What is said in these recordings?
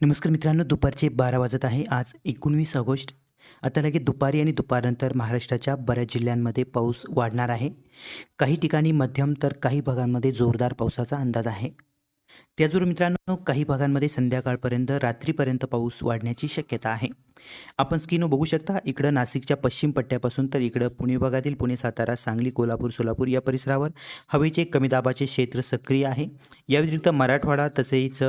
नमस्कार मित्रांनो दुपारचे बारा वाजत आहे. आज एकोणवीस ऑगस्ट. आता लगेच दुपारी आणि दुपारनंतर महाराष्ट्राच्या बऱ्याच जिल्ह्यांमध्ये पाऊस वाढणार आहे. काही ठिकाणी मध्यम तर काही भागांमध्ये जोरदार पावसाचा अंदाज आहे. त्याचबरोबर मित्रांनो काही भागांमध्ये संध्याकाळपर्यंत रात्रीपर्यंत पाऊस वाढण्याची शक्यता आहे. आपण स्किनो बघू शकता इकडं नाशिकच्या पश्चिम पट्ट्यापासून तर इकडं पुणे भागातील पुणे सातारा सांगली कोल्हापूर सोलापूर या परिसरावर हवेचे कमी दाबाचे क्षेत्र सक्रिय आहे. या व्यतिरिक्त मराठवाडा तसेच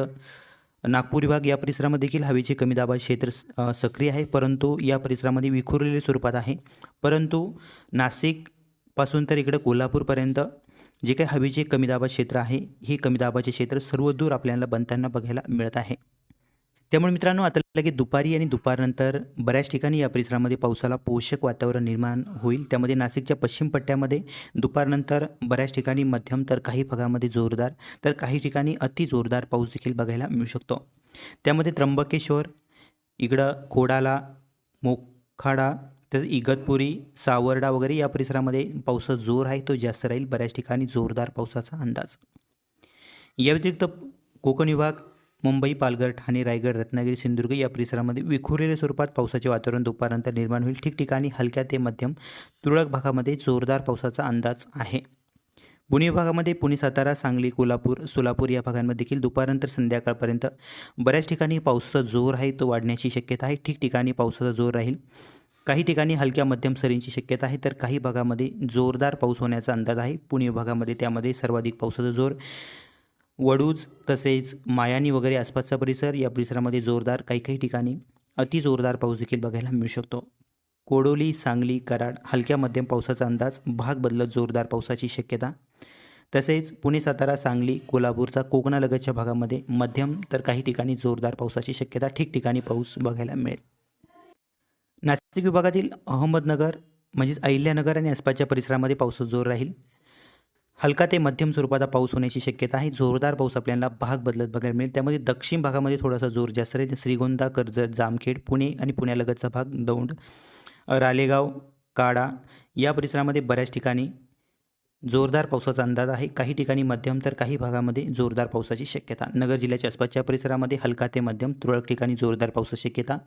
नागपूर विभाग या परिसरामध्ये देखील हवेचे कमी दाबाचे क्षेत्र सक्रिय आहे परंतु या परिसरामध्ये विखुरलेले स्वरूपात आहे. परंतु नाशिकपासून तर इकडं कोल्हापूरपर्यंत जे काही हवेचे कमी दाबाचे क्षेत्र आहे हे कमी दाबाचे क्षेत्र सर्वदूर आपल्याला बनताना बघायला मिळत आहे. त्यामुळे मित्रांनो आता लगेच दुपारी आणि दुपारनंतर बऱ्याच ठिकाणी या परिसरामध्ये पावसाला पोषक वातावरण निर्माण होईल. त्यामध्ये नाशिकच्या पश्चिम पट्ट्यामध्ये दुपारनंतर बऱ्याच ठिकाणी मध्यम तर काही भागामध्ये जोरदार तर काही ठिकाणी अति जोरदार पाऊस देखील बघायला मिळू शकतो. त्यामध्ये त्र्यंबकेश्वर इकडं खोडाला मोखाडा तर इगतपुरी सावर्डा वगैरे या परिसरामध्ये पावसाचा जोर आहे तो जास्त राहील. बऱ्याच ठिकाणी जोरदार पावसाचा अंदाज. या व्यतिरिक्त कोकण विभाग मुंबई पालघर ठाणे रायगड रत्नागिरी सिंधुदुर्ग या परिसरामध्ये विखुरलेल्या स्वरूपात पावसाचे वातावरण दुपारनंतर निर्माण होईल. ठिकठिकाणी हलक्या ते मध्यम तुरळक भागामध्ये जोरदार पावसाचा अंदाज आहे. पुणे विभागामध्ये पुणे सातारा सांगली कोल्हापूर सोलापूर या भागांमध्ये देखील दुपारनंतर संध्याकाळपर्यंत बऱ्याच ठिकाणी पावसाचा जोर आहे तो वाढण्याची शक्यता आहे. ठिकठिकाणी पावसाचा जोर राहील. काही ठिकाणी हलक्या मध्यम सरींची शक्यता आहे तर काही भागामध्ये जोरदार पाऊस होण्याचा अंदाज आहे. पुणे विभागामध्ये त्यामध्ये सर्वाधिक पावसाचा जोर वडूज तसेच मायानी वगैरे आसपासचा परिसर या परिसरामध्ये जोरदार काही काही ठिकाणी अति जोरदार पाऊस देखील बघायला मिळू शकतो. कोडोली सांगली कराड हलक्या मध्यम पावसाचा अंदाज भाग बदलत जोरदार पावसाची शक्यता. तसेच पुणे सातारा सांगली कोल्हापूरचा कोकणालगतच्या भागामध्ये मध्यम तर काही ठिकाणी जोरदार पावसाची शक्यता ठिकठिकाणी पाऊस बघायला मिळेल. नाशिक विभागातील अहमदनगर म्हणजेच अहिल्यानगर आणि आसपासच्या परिसरामध्ये पावसाचा जोर राहील. हलका ते मध्यम स्वरूपाचा पाऊस होण्याची शक्यता आहे. जोरदार पाऊस आपल्याला भाग बदलत बघायला मिळेल. त्यामध्ये दक्षिण भागामध्ये थोडासा जोर जास्त राहील. श्रीगोंदा कर्जत जामखेड पुणे आणि पुण्यालगतचा भाग दौंड रालेगाव काडा या परिसरामध्ये बऱ्याच ठिकाणी जोरदार पावसाचा अंदाज आहे. काही ठिकाणी मध्यम तर काही भागामध्ये जोरदार पावसाची शक्यता. नगर जिल्ह्याच्या आसपासच्या परिसरामध्ये हलका ते मध्यम तुरळक ठिकाणी जोरदार पावसाची शक्यता.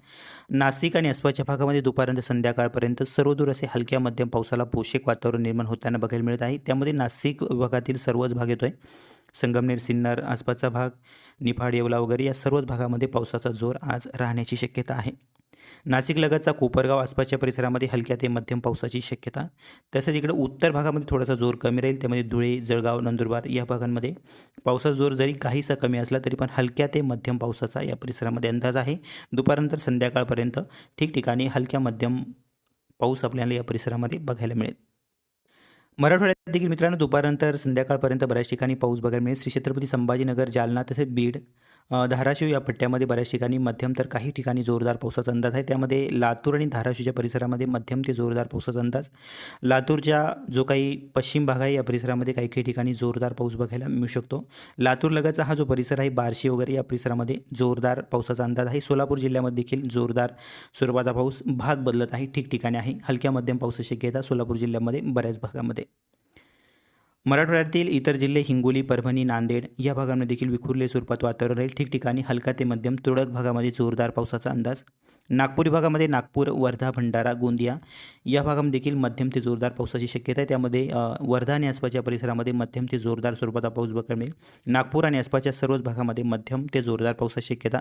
नाशिक आणि आसपासच्या भागामध्ये दुपारनंतर संध्याकाळपर्यंत सर्वदूर असे हलक्या मध्यम पावसाला पोषक वातावरण निर्माण होताना बघायला मिळत आहे. त्यामध्ये नाशिक विभागातील सर्वच भाग येतो आहे संगमनेर सिन्नर आसपासचा भाग निफाड येवला वगैरे या सर्वच भागामध्ये पावसाचा जोर आज राहण्याची शक्यता आहे. नाशिकलगतचा कोपरगाव आसपासच्या परिसरामध्ये हलक्या ते मध्यम पावसाची शक्यता. तसेच इकडे उत्तर भागामध्ये थोडासा जोर कमी राहील. त्यामध्ये धुळे जळगाव नंदुरबार या भागांमध्ये पावसाचा जोर जरी काहीसा कमी असला तरी पण हलक्या ते मध्यम पावसाचा या परिसरामध्ये अंदाज आहे. दुपारनंतर संध्याकाळपर्यंत ठिकठिकाणी हलक्या मध्यम पाऊस आपल्याला या परिसरामध्ये बघायला मिळेल. मराठवाड्यात देखील मित्रांनो दुपारनंतर संध्याकाळपर्यंत बऱ्याच ठिकाणी पाऊस बघायला मिळेल. श्री छत्रपती संभाजीनगर जालना तसेच बीड धाराशिव या पट्ट्यामध्ये बऱ्याच ठिकाणी मध्यम तर काही ठिकाणी जोरदार पावसाचा अंदाज आहे. त्यामध्ये लातूर आणि धाराशिवच्या परिसरामध्ये मध्यम ते जोरदार पावसाचा अंदाज. लातूरच्या जो काही पश्चिम भाग आहे या परिसरामध्ये काही काही ठिकाणी जोरदार पाऊस बघायला मिळू शकतो. लातूरलगतचा हा जो परिसर आहे बार्शी वगैरे या परिसरामध्ये जोरदार पावसाचा अंदाज आहे. सोलापूर जिल्ह्यामध्ये देखील जोरदार स्वरूपाचा पाऊस भाग बदलत आहे ठिकठिकाणी आहे. हलक्या मध्यम पावसाची शक्यता सोलापूर जिल्ह्यामध्ये बऱ्याच भागामध्ये मराठवाड्यातील इतर जिल्हे हिंगोली परभणी नांदेड या भागांमध्ये देखील विखुरले स्वरूपात वातावरण राहील. ठिकठिकाणी हलका ते मध्यम तुरळक भागामध्ये जोरदार पावसाचा अंदाज. नागपूर विभागामध्ये नागपूर वर्धा भंडारा गोंदिया या भागामध्ये देखील मध्यम ते जोरदार पावसाची शक्यता आहे. त्यामध्ये वर्धा आणि आसपासच्या परिसरामध्ये मध्यम ते जोरदार स्वरूपाचा पाऊस बघायला मिळेल. नागपूर आणि आसपासच्या सर्वच भागामध्ये मध्यम ते जोरदार पावसाची शक्यता.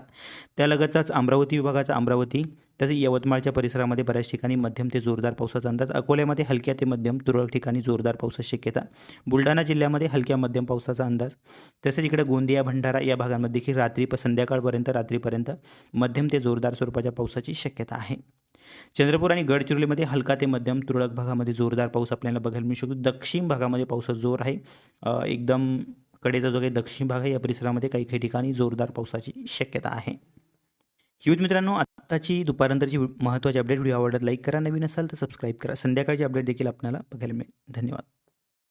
त्यालगतचाच अमरावती विभागाचा अमरावती तसेच यवतमाळच्या परिसरामध्ये बऱ्याच ठिकाणी मध्यम ते जोरदार पावसाचा अंदाज अकोल्यामध्ये हलक्या ते मध्यम तुरळक ठिकाणी जोरदार पावसाची शक्यता बुलढाणा जिल्ह्यामध्ये हलक्या मध्यम पावसाचा अंदाज तसेच इकडे गोंदिया भंडारा या भागांमध्ये देखील रात्री प संध्याकाळपर्यंत रात्रीपर्यंत मध्यम ते जोरदार स्वरूपाच्या पावसाची शक्यता आहे. चंद्रपूर आणि गडचिरोलीमध्ये हलका ते मध्यम तुरळक भागामध्ये जोरदार पाऊस आपल्याला बघायला मिळू शकतो. दक्षिण भागामध्ये पावसाचा जोर आहे. एकदम कडेचा जो काही दक्षिण भाग आहे या परिसरामध्ये काही काही ठिकाणी जोरदार पावसाची शक्यता आहे. युथ मित्रांनो आत्ताची दुपारनंतरची महत्त्वाची अपडेट व्हिडिओ आवडत लाईक करा. नवीन असाल तर सबस्क्राईब करा. संध्याकाळची अपडेट देखील आपल्याला बघायला मिळेल. धन्यवाद.